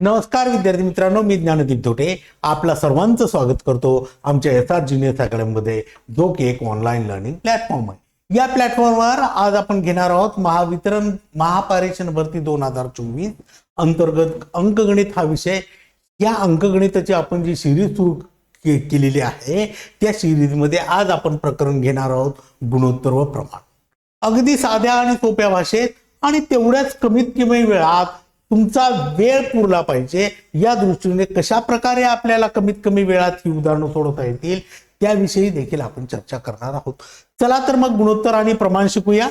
नमस्कार विद्यार्थी मित्रांनो मी ज्ञानदीप धोटे. आपला सर्वांचं स्वागत करतो आमच्या एस आर ज्युनियर्स अकॅडमीमध्ये जो की एक ऑनलाईन लर्निंग प्लॅटफॉर्म आहे. या प्लॅटफॉर्मवर आज आपण घेणार आहोत महावितरण महापारेषण भरती दोन हजार चोवीस अंतर्गत अंकगणित हा विषय. या अंकगणिताची आपण जी सिरीज सुरू केलेली आहे त्या सिरीजमध्ये आज आपण प्रकरण घेणार आहोत गुणोत्तर व प्रमाण. अगदी साध्या आणि सोप्या भाषेत आणि तेवढ्याच कमीत कमी वेळात तुमचा वेळ पुरला पाहिजे. या दृष्टीने कशा प्रकारे आपल्याला कमीत कमी वेळात ही उदाहरणं सोडवता येतील त्याविषयी देखील आपण चर्चा करणार आहोत. चला तर मग गुणोत्तर आणि प्रमाण शिकूया.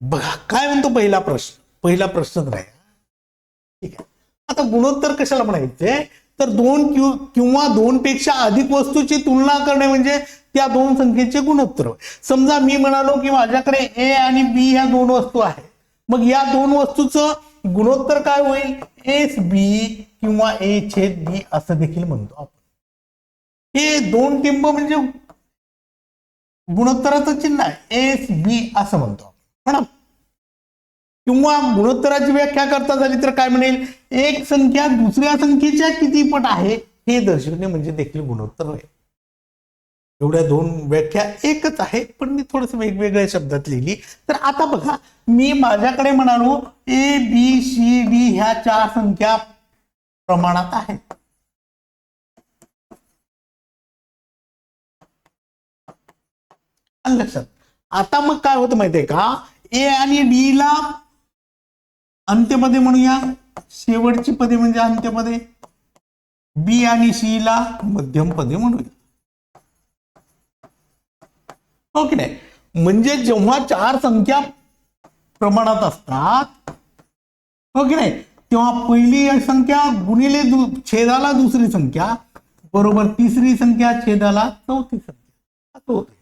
बघा काय म्हणतो पहिला प्रश्न? पहिला प्रश्न नाही ठीक आहे. आता गुणोत्तर कशाला म्हणायचे? तर दोन किंवा किंवा दोन पेक्षा अधिक वस्तूची तुलना करणे म्हणजे त्या दोन संख्येचे गुणोत्तर. समजा मी म्हणालो की माझ्याकडे ए आणि बी ह्या दोन वस्तू आहेत. मग या दोन वस्तूचं गुणोत्तर काय होईल? एस बी किंवा ए छेद बी असं देखील म्हणतो आपण. हे दोन टिंब म्हणजे गुणोत्तराचं चिन्ह आहे. एस बी असं म्हणतो आपण. किंवा गुणोत्तराची व्याख्या करता झाली तर काय म्हणेल? एक संख्या दुसऱ्या संख्येच्या किती पट आहे हे दर्शवणे म्हणजे देखील गुणोत्तर आहे एवढ्या दोन व्याख्या एकच आहे पण मी थोडस वेगवेगळ्या शब्दात लिहिली. तर आता बघा मी माझ्याकडे म्हणालो ए बी सी डी ह्या चार संख्या प्रमाणात आहेत. लक्षात आता मग काय होतं माहितीये का? ए आणि डी ला अंत्यपदे म्हणूया शेवटची पदे म्हणजे अंत्यपदे. बी आणि सी ला मध्यम पदे म्हणूया. हो की नाही? म्हणजे जेव्हा चार संख्या प्रमाणात असतात हो की नाही? तेव्हा पहिली संख्या गुणिले दु छेदाला दुसरी संख्या बरोबर तिसरी संख्या छेदाला चौथी संख्या. असं होते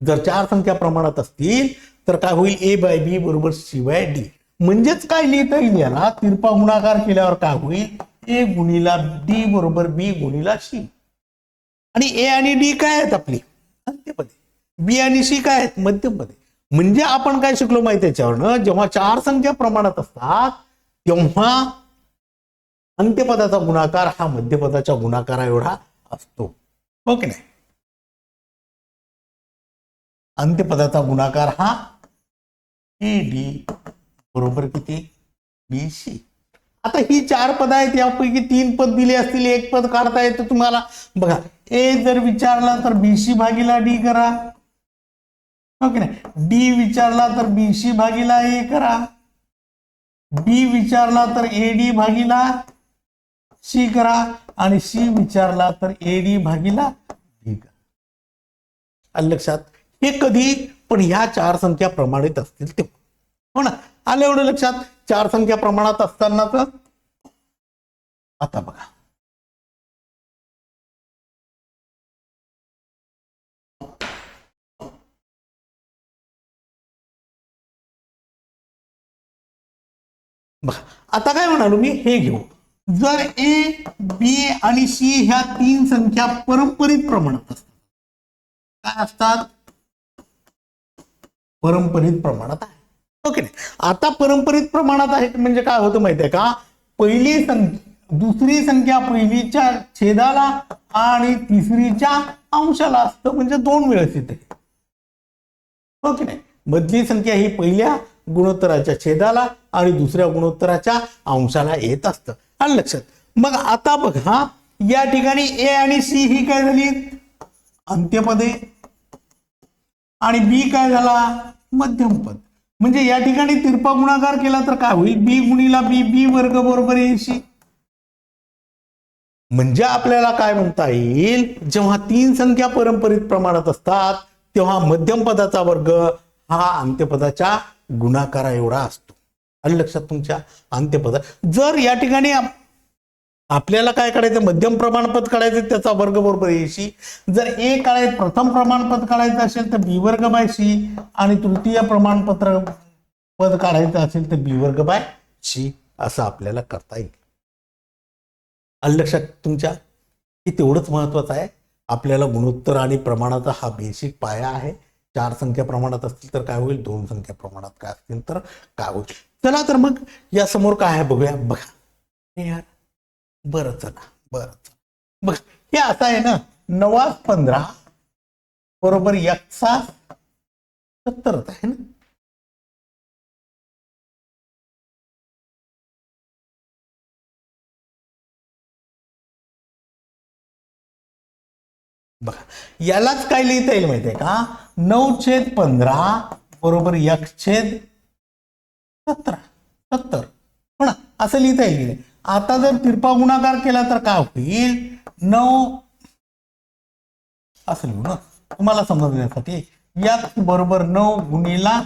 जर चार संख्या प्रमाणात असतील तर काय होईल? ए बाय बी बरोबर सी बाय डी म्हणजेच काय लिहिता येईल याला? तिरपा गुणाकार केल्यावर काय होईल? ए गुणीला डी बरोबर बी गुणीला सी आणि ए आणि डी काय आहेत आपली? अंत्यपदे बी आणि सी काय आहेत? मध्यमपदे म्हणजे आपण काय शिकलो माहिती त्याच्यावरनं जेव्हा चार संख्या प्रमाणात असतात तेव्हा अंत्यपदाचा गुणाकार हा मध्यपदाच्या गुणाकारा एवढा असतो. हो की नाही? अंत्यपदाचा गुणाकार हा ए डी बरोबर किती? B C. आता ही चार पद आहेत यापैकी तीन पद दिले असतील एक पद काढता येतं तुम्हाला. बघा ए जर विचारला तर बीसी भागीला डी करा. हो की नाही? डी विचारला तर बीसी भागीला ए करा. बी विचारला तर ए डी भागीला सी करा. आणि सी विचारला तर ए डी भागीला डी करा. लक्षात हे कधी पण ह्या चार संख्या प्रमाणित असतील तेव्हा. हो ना? आलं एवढं लक्षात? चार संख्या प्रमाणात असतानाच? आता बघा. बघा आता काय म्हणालो मी? हे घेऊ. जर ए बी आणि सी ह्या तीन संख्या परंपरित प्रमाणात असतात. काय असतात? परंपरित प्रमाणात आहे ओके आता परंपरित प्रमाणात आहेत म्हणजे काय होतं माहितीये का? पहिली संख्या दुसरी संख्या पहिलीच्या छेदाला आणि तिसरीच्या अंशाला असतं म्हणजे दोन वेळेस येते. ओके नाही मधली संख्या ही पहिल्या गुणोत्तराच्या छेदाला आणि दुसऱ्या गुणोत्तराच्या अंशाला येत असतं. आणि लक्षात? मग आता बघा या ठिकाणी ए आणि सी ही काय झाली अंत्यपदे. आणि बी काय झाला? मध्यमपद. म्हणजे या ठिकाणी तिरपा गुणाकार केला तर काय होईल? बी गुणीला बी बी वर्ग बरोबर ऐंशी. म्हणजे आपल्याला काय म्हणता येईल? जेव्हा तीन संख्या परंपरित प्रमाणात असतात तेव्हा मध्यम पदाचा वर्ग हा अंत्यपदाच्या गुणाकारा एवढा असतो. आणि लक्षात तुमच्या? अंत्यपदा. जर या ठिकाणी आपल्याला काय काढायचं? मध्यम प्रमाणपद काढायचं त्याचा वर्ग बरोबर एशी जर ए काढायचं प्रथम प्रमाणपद काढायचं असेल तर बी वर्ग बाय सी आणि तृतीय प्रमाणपत्र पद काढायचं असेल तर बी वर्ग बाय सी. असं आपल्याला करता येईल. आलं लक्षात तुमच्या की तेवढंच महत्वाचं आहे. आपल्याला गुणोत्तर आणि प्रमाणाचा हा बेसिक पाया आहे. चार संख्या प्रमाणात असतील तर काय होईल? दोन संख्या प्रमाणात काय असतील तर काय होईल? चला तर मग या समोर काय आहे बघूया. बघा. यार बरं चला. बरं चला. बघ हे असं आहे ना नवा पंधरा बरोबर एकसा सत्तरच आहे ना. बघा यालाच काय लिहिता येईल माहितीये का? नऊ छेद पंधरा बरोबर एक छेद सतरा सत्तर. हो ना असं लिहिता येईल. आता जर तिरपा गुणाकार केला तर काय होईल? नऊ. असं लिहू ना. तुम्हाला समजण्यासाठी. यात बरोबर नऊ गुणीला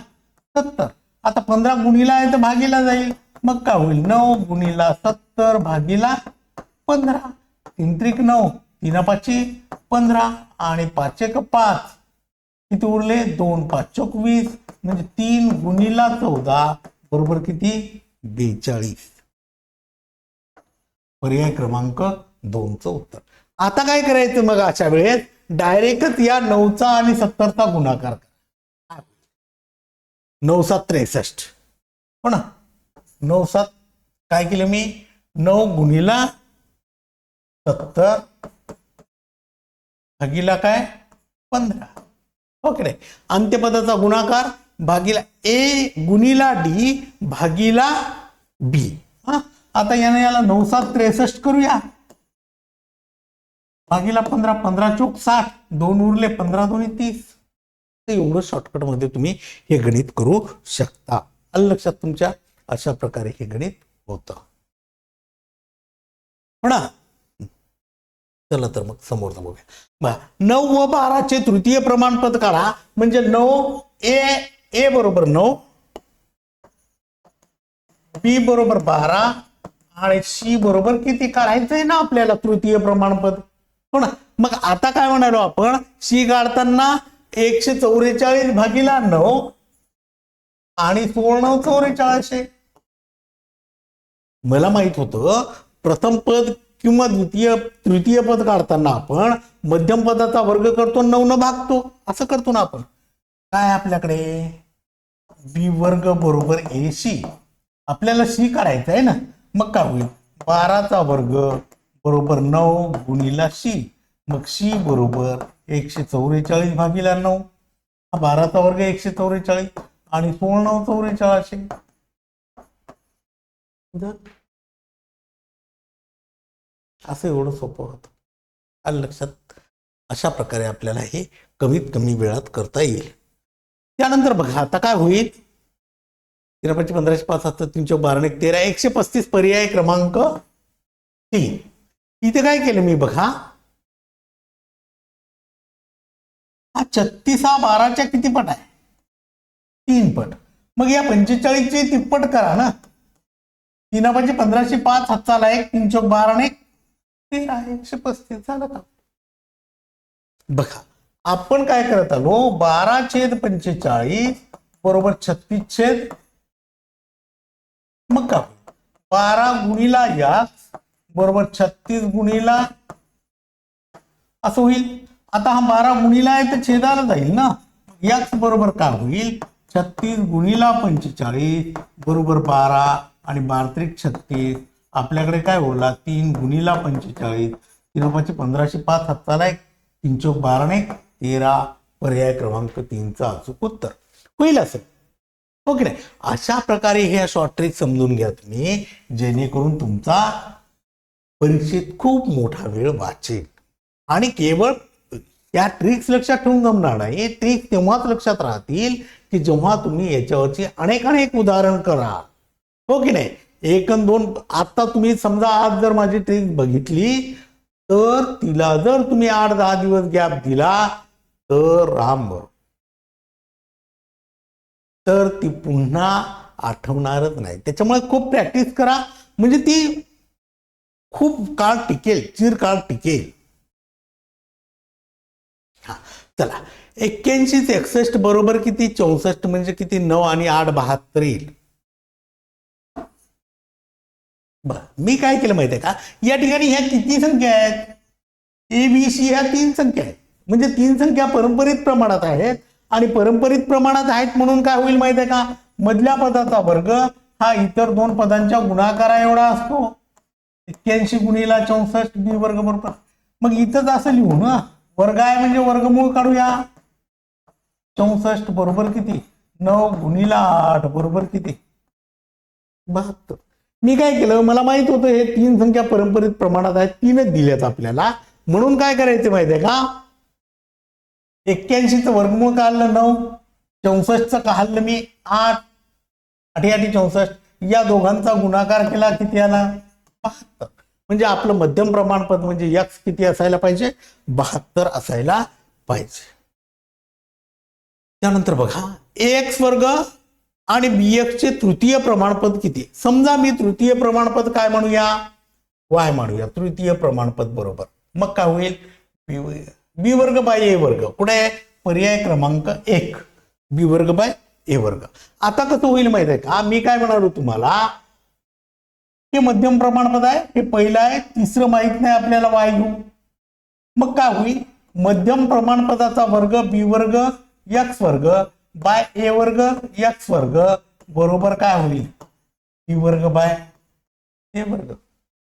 सत्तर. आता पंधरा गुणीला आहे तर भागीला जाईल. मग काय होईल? नऊ गुणीला सत्तर भागीला पंधरा. तीन त्रिक नऊ तीन पाचशे पंधरा आणि पाचशे एक पाच. किती उरले? दोन पाच चोवीस. म्हणजे तीन गुणीला चौदा. बरोबर किती? बेचाळीस. पर्याय क्रमांक दोनचं उत्तर. आता काय करायचं मग अशा वेळेस? डायरेक्टच या नऊचा आणि सत्तरचा गुणाकार करा. नऊ सात त्रेसष्ट. हो ना? नऊ सात काय केलं मी? नऊ गुणीला सत्तर भागीला काय? पंधरा. हो ओके अंत्यपदाचा गुणाकार भागीला ए गुणीला डी भागीला बी. हा? आता याने याला नऊ सात त्रेसष्ट करूया. भागीला पंधरा पंधरा चौक साठ. दोन उरले पंधरा दोन्ही तीस. तर एवढं शॉर्टकटमध्ये तुम्ही हे गणित करू शकता. आलं लक्षात तुमच्या? अशा प्रकारे हे गणित होतं. म्हणा चला तर मग समोर बघूया नऊ व बाराचे तृतीय प्रमाणपत्र काढा. म्हणजे नऊ ए ए बरोबर नऊ. बी बरोबर बारा. आणि सी बरोबर किती काढायचंय ना आपल्याला तृतीय प्रमाणपत्र पण मग आता काय म्हणालो आपण? सी काढताना एकशे चौवेचाळीस भागीला नऊ आणि सुवर्ण चौवेचाळीसशे. मला माहीत होतं प्रथम पद किंवा द्वितीय तृतीय पद काढताना आपण मध्यम पदाचा वर्ग करतो नऊ न भागतो. असं करतो ना आपण. काय आपल्याकडे? बी वर्ग बरोबर ए सी आपल्याला सी काढायचं आहे ना. मग काय होईल? बाराचा वर्ग बरोबर नऊ गुणीला सी मग सी बरोबर एकशे चौवेचाळीस भागीला नऊ. हा बाराचा वर्ग एकशे चौवेचाळीस आणि सोळा नऊ चौवेचाळीसशे असं एवढं सोपं होतं. आलं लक्षात? अशा प्रकारे आपल्याला हे कमीत कमी वेळात करता येईल. त्यानंतर बघा आता काय होईल? तेरा पंचे पंधराशे पाच सत्तर तीनशे बारा एक तेरा एकशे पस्तीस पर्याय क्रमांक तीन. इथे काय केलं मी बघा? हा छत्तीस हा बाराच्या किती पट आहे? तीन पट. मग या पंचेचाळीसचे तिप्पट करा ना. तीन म्हणजे पंधराशे पाच हातचाला एक तीन चौक बारा आणि एक तेरा एकशे पस्तीस. झालं का? बघा आपण काय करत आलो? बारा छेद पंचेचाळीस बरोबर छत्तीस छेद मग का? बारा गुणीला या बरोबर छत्तीस गुणीला. असं होईल. आता हा बारा गुणीला आहे तर छेदाला जाईल ना? याच बरोबर काय होईल? छत्तीस गुणीला पंचेचाळीस बरोबर बारा आणि बारत्रिक छत्तीस. आपल्याकडे काय उरला तीन गुणीला पंचेचाळीस. तीन पाचशे पंधराशे पाच हाताला एक. तीन चौक बारा तेरा पर्याय क्रमांक तीनचा अचूक उत्तर. होईल असं. हो ओके नाही? अशा प्रकारे हे शॉर्ट ट्रिक समजून घ्या तुम्ही जेणेकरून तुमचा परीक्षेत खूप मोठा वेळ वाचेल. आणि केवळ या ट्रिक्स लक्षात ठेवून जमणार नाही. ट्रिक तेव्हाच लक्षात राहतील की जेव्हा तुम्ही याच्यावरची अनेक अनेक उदाहरण करा हो की नाही? एक अन दोन आता तुम्ही समजा आज जर माझी ट्रिक बघितली तर तिला जर तुम्ही आठ दहा दिवस गॅप दिला तर राम बरोबर तर ती पुन्हा आठवणारच नाही. त्याच्यामुळे खूप प्रॅक्टिस करा. म्हणजे ती खूप काळ टिकेल चिरकाळ टिकेल. हा चला. एक्क्याऐंशी एकसष्ट बरोबर किती? चौसष्ट म्हणजे किती? नऊ आणि आठ बहात्तर येईल. बर मी काय केलं माहितीये का? या ठिकाणी ह्या किती संख्या आहेत? ए बी सी ह्या तीन संख्या आहेत. म्हणजे तीन संख्या परंपरित प्रमाणात आहेत. आणि परंपरित प्रमाणात आहेत म्हणून काय होईल माहिती आहे का? मधल्या पदाचा वर्ग हा इतर दोन पदांच्या गुणाकारा एवढा असतो. एक्क्याऐंशी गुणीला चौसष्ट बी वर्ग बरोबर. मग इथंच असं लिहू ना. वर्ग आहे म्हणजे वर्गमूळ काढूया. चौसष्ट बरोबर किती? नऊ गुणीला आठ बरोबर किती? बहात्तर. मी काय केलं? मला माहीत होतं हे तीन संख्या परंपरित प्रमाणात आहेत तीनच दिल्यात आपल्याला. म्हणून काय करायचं माहिती आहे का? एक्क्याऐंशीचं वर्गमूळ काढलं नऊ चौसष्टचं काढलं मी आठ. अठ्याठी चौसष्ट या दोघांचा गुणाकार केला किती आला? बहात्तर. म्हणजे आपलं मध्यम प्रमाणपद म्हणजे यक्स किती असायला पाहिजे? बहात्तर असायला पाहिजे. त्यानंतर बघा एक्स वर्ग आणि बी एक्सचे तृतीय प्रमाणपद किती? समजा मी तृतीय प्रमाणपद काय म्हणूया? वाय म्हणूया तृतीय प्रमाणपद बरोबर. मग काय होईल. बी वर्ग बाय ए वर्ग. कुठे आहे पर्याय क्रमांक एक. बी वर्ग बाय ए वर्ग. आता कसं होईल माहीत आहे का? मी काय म्हणालो तुम्हाला? हे मध्यम प्रमाणपद आहे हे पहिलं आहे तिसरं माहीत नाही आपल्याला वाय घेऊ. मग काय होईल? मध्यम प्रमाणपदाचा वर्ग बी वर्ग एक्स वर्ग बाय ए वर्ग एक्स वर्ग. बरोबर काय होईल? बी वर्ग बाय ए वर्ग.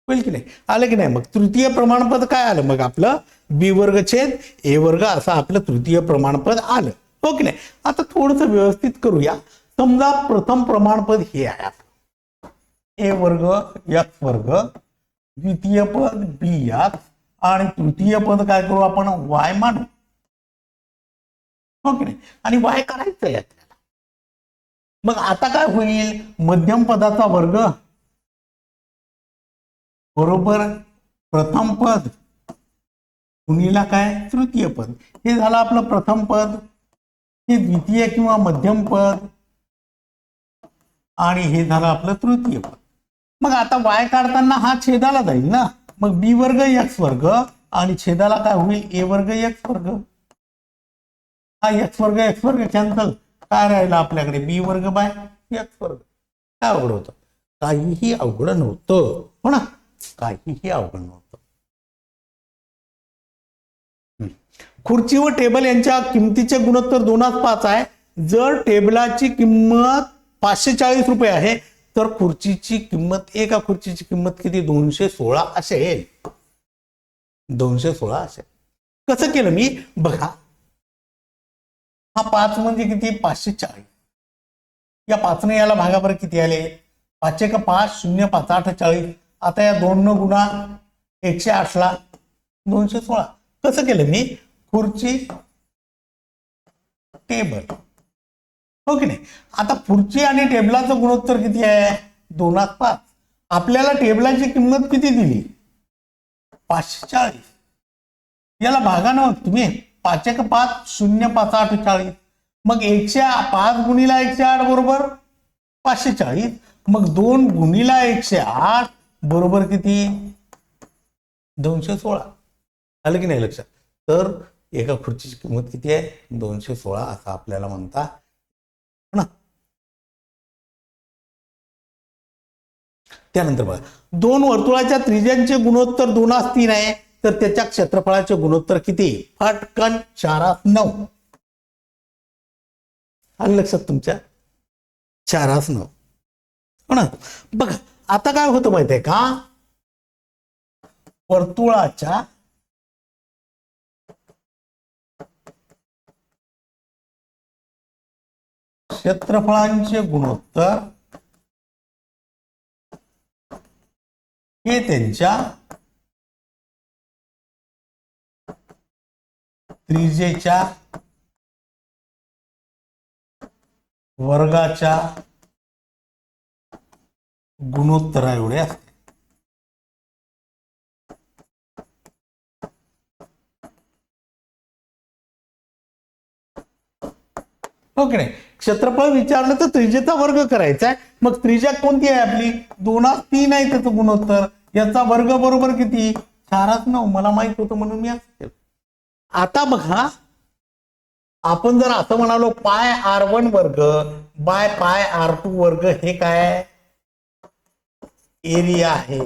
होईल की नाही? आलं की नाही? मग तृतीय प्रमाणपद काय आलं? मग आपलं बी वर्ग छेद ए वर्ग असं आपलं तृतीय प्रमाणपद आलं. हो की नाही? आता थोडस व्यवस्थित करूया. समजा प्रथम प्रमाणपद हे आहे आपलं. ए वर्ग एफ वर्ग द्वितीय पद बी एक्स आणि तृतीय पद काय करू आपण? वाय मानू. हो की नाही? आणि वाय करायचं आहे मग आता काय होईल? मध्यम पदाचा वर्ग बरोबर प्रथम पद. कुणीला काय? तृतीय पद. हे झालं आपलं प्रथम पद. हे द्वितीय किंवा मध्यम पद. आणि हे झालं आपलं तृतीय पद. मग आता वाय काढताना हा छेदाला जाईल ना? मग बी वर्ग एक्स वर्ग आणि छेदाला काय होईल? ए वर्ग एक्स वर्ग. हा एक्स वर्ग एक्स वर्ग कॅन्सल काय राहिलं आपल्याकडे? बी वर्ग बाय एक्स वर्ग. काय अवघड होतं? काहीही अवघड नव्हतं. हो ना? काहीही अवघड नव्हतं खुर्ची व टेबल यांच्या किमतीचे गुणोत्तर दोनच पाच आहे. जर टेबलाची किंमत पाचशे चाळीस रुपये आहे तर खुर्चीची किंमत एका खुर्चीची किंमत किती? दोनशे सोळा असेल दोनशे सोळा असेल कसं केलं मी? बघा. हा पाच म्हणजे किती? पाचशे चाळीस. या पाचने याला भागाबर किती आले? पाचशे का पाच शून्य पाच आठ चाळीस. आता या दोन न गुणा एकशे आठला दोनशे सोळा. कसं केलं मी? खुर्ची टेबल. हो की नाही? आता खुर्ची आणि टेबलाचं गुणोत्तर किती आहे? दोनात पाच. आपल्याला टेबलाची किंमत किती दिली? पाचशे चाळीस. याला भागा ना तुम्ही. पाच एक पाच शून्य पाच आठ चाळीस. मग एकशे पाच गुणीला एकशे आठ बरोबर पाचशे चाळीस. मग दोन गुणीला एकशे आठ बरोबर किती? दोनशे सोळा. आलं की नाही लक्षात? तर एका खुर्चीची किंमत किती आहे? दोनशे सोळा असं आपल्याला म्हणता ना. त्यानंतर बघा. दोन वर्तुळाच्या त्रिज्यांचे गुणोत्तर दोनास तीन आहे. तर त्याच्या क्षेत्रफळाचे गुणोत्तर किती? फाटकन चारास नऊ. आलं लक्षात तुमच्या? चारास नऊ. हो ना? बघा. आता काय होतं माहिती आहे का? वर्तुळाच्या क्षेत्रफळांचे गुणोत्तर हे त्यांच्या त्रिजेच्या वर्गाच्या गुणोत्तरा एवढे असते हो की नाही? क्षेत्रफळ विचारलं तर त्रिजेचा वर्ग करायचा आहे. मग त्रिजा कोणती आहे आपली? दोनास तीन आहे त्याचं गुणोत्तर. याचा वर्ग बरोबर किती? चाराच नऊ. मला माहीत होतं म्हणून मी असं केलं. आता बघा आपण जर असं म्हणालो पाय आर वन वर्ग बाय पाय आर टू वर्ग हे काय एरिया आहे.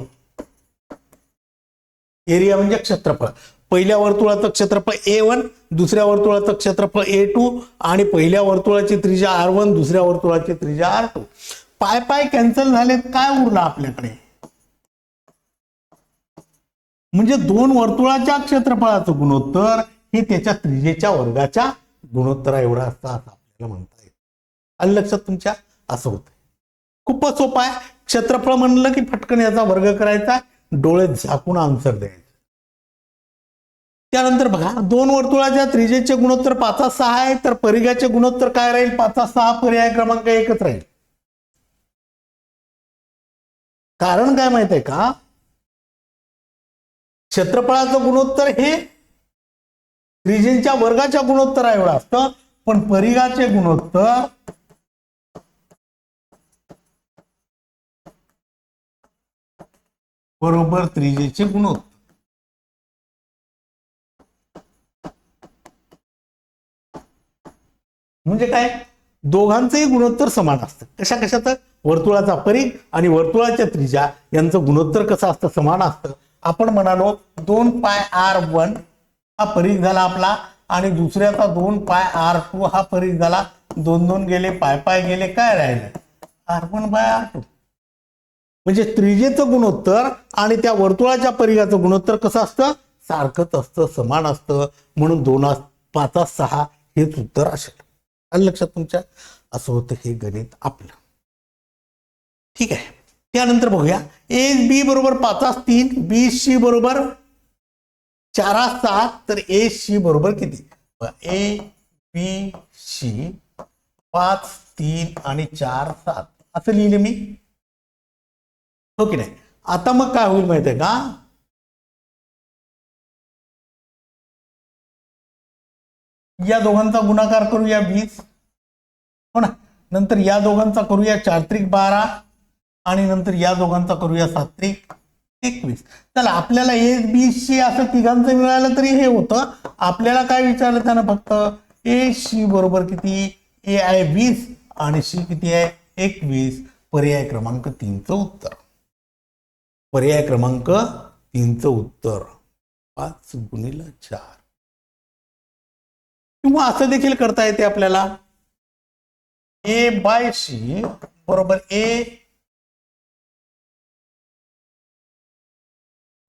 एरिया म्हणजे क्षेत्रफळ. पहिल्या वर्तुळाचं क्षेत्रफळ ए वन दुसऱ्या वर्तुळाचं क्षेत्रफळ ए टू आणि पहिल्या वर्तुळाची त्रिजा आर वन दुसऱ्या वर्तुळाची त्रिजा आर टू पाय पाय कॅन्सल झाले काय उरलं आपल्याकडे? म्हणजे दोन वर्तुळाच्या क्षेत्रफळाचं गुणोत्तर हे त्याच्या त्रिजेच्या वर्गाच्या गुणोत्तरा एवढा असतं असं आपल्याला म्हणता येईल. आलं लक्षात तुमच्या? असं होतं खूपच सोपं आहे. क्षेत्रफळ म्हणलं की फटकन याचा वर्ग करायचा डोळे झाकून आन्सर द्यायचं. त्यानंतर बघा दोन वर्तुळाच्या त्रिजेचे गुणोत्तर पाचा सहा आहे तर परिघाचे गुणोत्तर काय राहील? पाचा सहा पर्याय क्रमांक एकच राहील. कारण काय माहीत आहे का? क्षेत्रफळाचं गुणोत्तर हे त्रिजेंच्या वर्गाच्या गुणोत्तरा एवढं असतं पण परिघाचे गुणोत्तर बरोबर त्रिजेचे गुणोत्तर. म्हणजे काय? दोघांचंही गुणोत्तर समान असतं. कशा कशाचं? वर्तुळाचा परीघ आणि वर्तुळाच्या त्रिज्या यांचं गुणोत्तर कसं असतं? समान असतं. आपण म्हणालो दोन पाय आर वन हा परीघ झाला आपला आणि दुसऱ्याचा दोन पाय आर टू हा परीघ झाला. दोन दोन गेले पाय पाय गेले काय राहिले? R one by R two. म्हणजे त्रिजेचं गुणोत्तर आणि त्या वर्तुळाच्या परिघाचं गुणोत्तर कसं असतं? सारखंच असतं समान असतं. म्हणून दोन पाचा सहा हेच उत्तर असेल. आलं लक्षात तुमच्या? असं होतं हे गणित आपलं. ठीक आहे. त्यानंतर बघूया. ए बी बरोबर पाचास तीन. बी सी बरोबर चारा सात तर ए सी बरोबर किती? ए बी सी पाच तीन आणि चार सात. असं लिहिले मी. हो की नाही? आता मग काय होईल माहिती आहे का? या दोघांचा गुणाकार करूया वीस. हो ना? नंतर या दोघांचा करूया चारत्रिक बारा आणि नंतर या दोघांचा करूया सात्रिक एकवीस. चला आपल्याला ए बी सी असं तिघांचं मिळालं तरी हे होतं. आपल्याला काय विचारलं त्यानं फक्त? ए सी बरोबर किती? ए आहे वीस आणि सी किती आहे एकवीस. पर्याय क्रमांक तीनचं उत्तर. पर्याय क्रमांक तीनचं उत्तर. पाच गुणिला चार. किंवा असं देखील करता येते आपल्याला. ए बाय सी बरोबर ए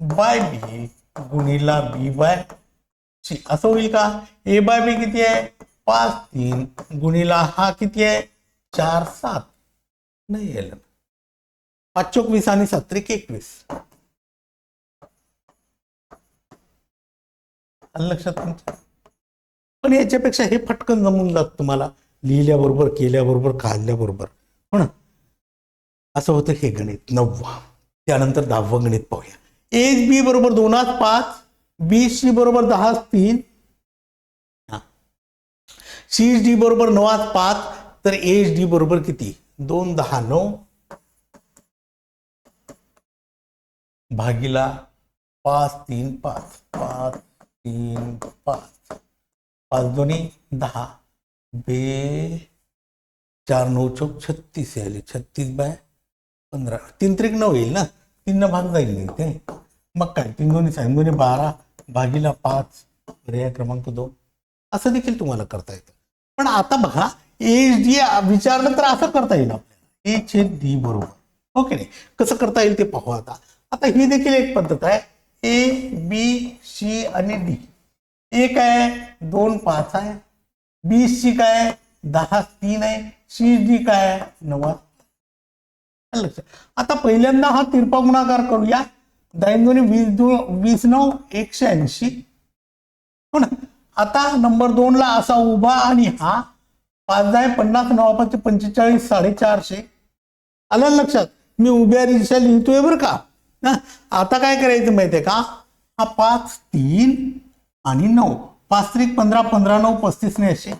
बाय बी गुणिला बी बाय सी. असं होईल का? ए बाय बी किती आहे? पाच तीन गुणिला हा किती आहे? चार सात. नाही येईल पाच चोक वीस आणि सात्रिक एकवीस. लक्षात तुमच्या पण याच्यापेक्षा हे फटकन जमून जात तुम्हाला. लिहिल्याबरोबर केल्याबरोबर काढल्याबरोबर. हो ना? असं होतं हे गणित. नववा. त्यानंतर दहावं गणित पाहूया. एच बी बरोबर दोनात पाच. बी सी बरोबर दहा तीन. सी डी बरोबर नवात पाच. तर एच डी बरोबर किती? दोन दहा नऊ. भागीला पाच तीन पाच पाच तीन पाच. पाच दोन्ही दहा. बे चार नऊ चौक छत्तीस आले. छत्तीस बाय पंधरा. तीन त्रिक नऊ येईल ना? तीन भाग जाईल नाही ते. मग काय? तीन दोन्ही साईन. दोन्ही बारा. भागीला पाच. पर्याय क्रमांक दोन. असं देखील तुम्हाला करता येतं. पण आता बघा एच डी विचारलं तर असं करता येईल आपल्याला. ए छेद डी बरोबर. हो ओके नाही? कसं करता येईल ते पाहू आता. आता ही देखील एक पद्धत आहे. ए बी सी आणि डी ए काय आहे दोन पाच आहे. बी सी काय आहे? दहा तीन आहे. सी डी काय आहे? नवा आता पहिल्यांदा हा तिरपा गुणाकार करूया. दाईन दोन्ही वीस दोन वीस नऊ एकशे ऐंशी. हो ना? आता नंबर दोन ला असा उभा आणि हा. पाच दहा पन्नास नऊ पाचशे पंचेचाळीस साडेचारशे. आलं लक्षात? मी उभ्या रिक्षा लिहितोय बरं का? आता काय करायचं माहितीये का? हा पाच तीन आणि नऊ. पाच त्रिक पंधरा पंधरा नऊ पस्तीस ने असे.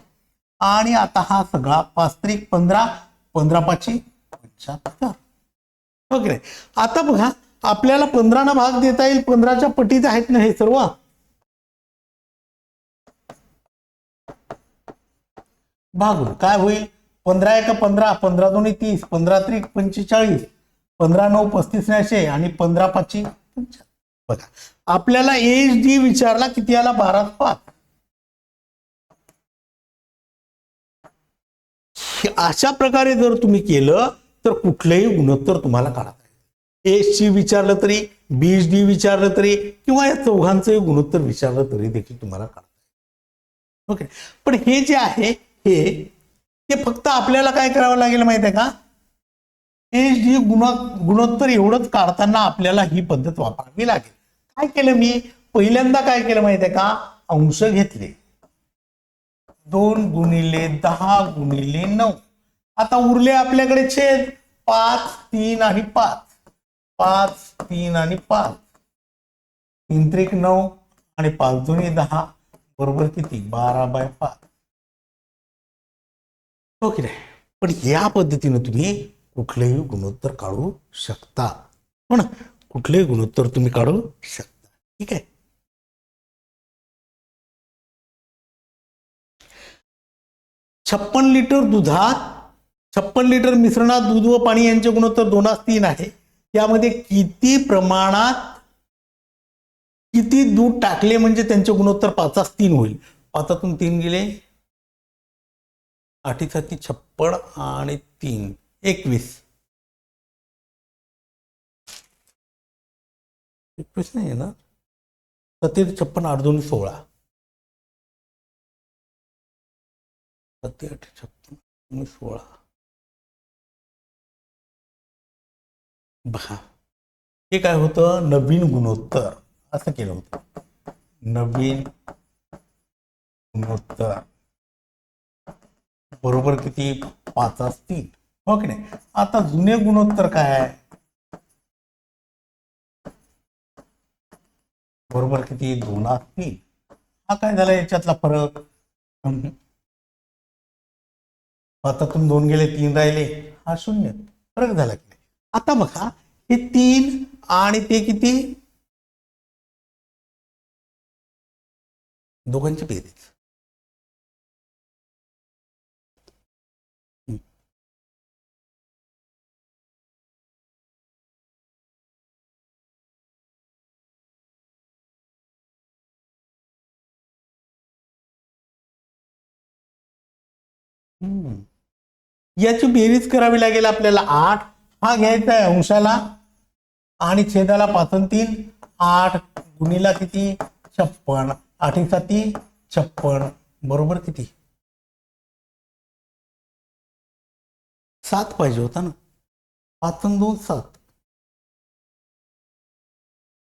आणि आता हा सगळा पाच त्रिक पंधरा पंधरा पाचशे पंच्याहत्तर. ओके. आता बघा आपल्याला पंधराना भाग देता येईल. पंधराच्या पटीत आहेत ना हे सर्व? भागून. काय होईल? पंधरा एक पंधरा पंधरा दोन्ही तीस पंधरा त्रिक पंचेचाळीस. पंधरा नऊ पस्तीस ऐंशी आणि पंधरा पाचशे. बघा आपल्याला एच डी विचारला किती आला? बारा पाच. अशा प्रकारे जर तुम्ही केलं तर कुठलंही गुणोत्तर तुम्हाला काढा एच डी विचारलं तरी बी डी विचारलं तरी किंवा या चौघांचंही गुणोत्तर विचारलं तरी देखील तुम्हाला काढा ओके? पण हे जे आहे हे ते फक्त आपल्याला काय करावं लागेल माहिती आहे का? एच डी गुण गुणोत्तर एवढंच काढताना आपल्याला ही पद्धत वापरावी लागेल. काय केलं मी? पहिल्यांदा काय केलं माहिती आहे का? अंश घेतले. दोन गुणिले दहा गुणिले नऊ. आता उरले आपल्याकडे छेद. पाच तीन आणि पाच. पाच तीन आणि पाच. तीन त्रिक नऊ आणि पाच दोन्ही दहा बरोबर किती? बारा बाय पाच. हो ओके पण या पद्धतीने तुम्ही कुठलेही गुणोत्तर काढू शकता. हो ना कुठलेही गुणोत्तर तुम्ही काढू शकता. ठीक आहे? छप्पन लिटर दुधात छप्पन लिटर मिश्रणात दूध व पाणी यांचे गुणोत्तर दोनास तीन आहे. यामध्ये किती प्रमाणात किती दूध टाकले म्हणजे त्यांचे गुणोत्तर पाचास तीन होईल? पाचातून तीन गेले. आठी छप्पन आणि तीन. एकवीस. एकवीस नाही ना सत्ते छप्पन आठ दोन सोळा. सत्ते आठ छप्पन सोळा. बघा. हे काय होतं? नवीन गुणोत्तर. असं केलं होतं. नवीन गुणोत्तर. बरोबर किती? पाच असतील. हो की नाही? आता जुने गुणोत्तर काय आहे? बरोबर किती? दोनात तीन. हा काय झाला याच्यातला फरक? आता पाचातून दोन गेले तीन राहिले. हा शून्य. फरक झाला की नाही? आता बघा हे तीन आणि ते किती? दोघांची बेरीज याची बेरीज करावी लागेल आपल्याला आठ. हा घ्यायचा आहे अंशाला. आणि छेदाला पाचन तीन. आठ गुणीला किती? छप्पन. आठी साती छप्पन. बरोबर किती? सात पाहिजे होता ना. पाच दोन सात.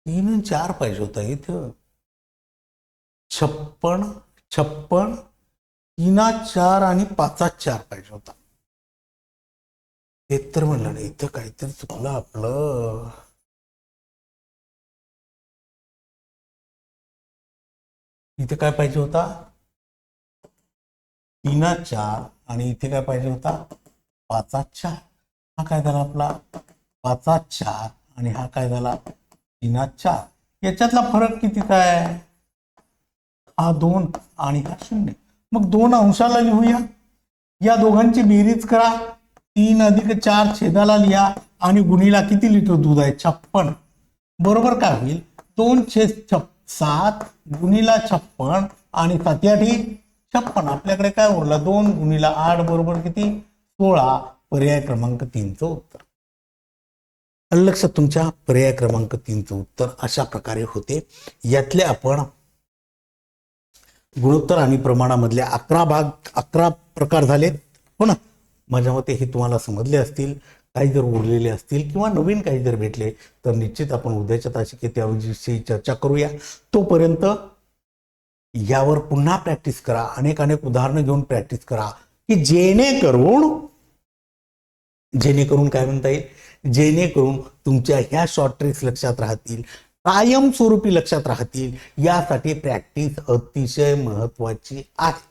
तीन चार पाहिजे होता इथं. छप्पन छप्पन तीना चार आणि पाचा चार पाहिजे होता. हे तर म्हणलं नाही इथं काहीतरी चुकलं आपलं. इथे काय पाहिजे होता? तीना चार आणि इथे काय पाहिजे होता? पाचा चार. हा काय झाला आपला? पाचा चार आणि हा काय झाला? तीना चार. याच्यातला फरक किती काय? हा दोन आणि हा शून्य. मग दोन अंशाला लिहूया. या दोघांची बेरीज करा. तीन अधिक चार छेदाला लिहा. आणि गुणीला किती लिटर दूध आहे? छप्पन. बरोबर काय होईल? दोन छेद छप सात गुणीला छप्पन आणि सातयाठी छप्पन. आपल्याकडे काय उरला? दोन गुणीला आठ बरोबर किती? सोळा. पर्याय क्रमांक तीनचं उत्तर. आलं लक्षात तुमच्या पर्याय क्रमांक तीनचं उत्तर अशा प्रकारे होते. यातले आपण गुणोत्तर आणि प्रमाणामधले अकरा भाग अकरा प्रकार झालेत. हो ना? माझ्या मते हे तुम्हाला समजले असतील काही जर उरलेले असतील किंवा नवीन काही जर भेटले तर निश्चित आपण उद्याच्या तासिके त्याविषयी चर्चा करूया. तोपर्यंत यावर पुन्हा प्रॅक्टिस करा अनेक अनेक उदाहरणं घेऊन प्रॅक्टिस करा की जेणेकरून जेणेकरून काय म्हणता येईल? जेणेकरून तुमच्या ह्या शॉर्ट ट्रिक्स लक्षात राहतील. कायमस्वरूपी लक्षात राहतील. यासाठी प्रॅक्टिस अतिशय महत्वाची आहे.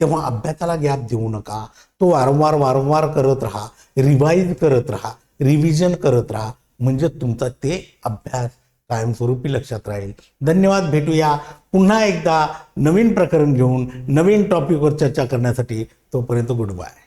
तेव्हा अभ्यासाला गॅप देऊ नका. तो वारंवार वारंवार करत राहा. रिवाईज करत राहा. रिव्हिजन करत राहा. म्हणजे तुमचा ते अभ्यास कायमस्वरूपी लक्षात राहील. धन्यवाद. भेटूया पुन्हा एकदा नवीन प्रकरण घेऊन नवीन टॉपिकवर चर्चा करण्यासाठी. तोपर्यंत गुड बाय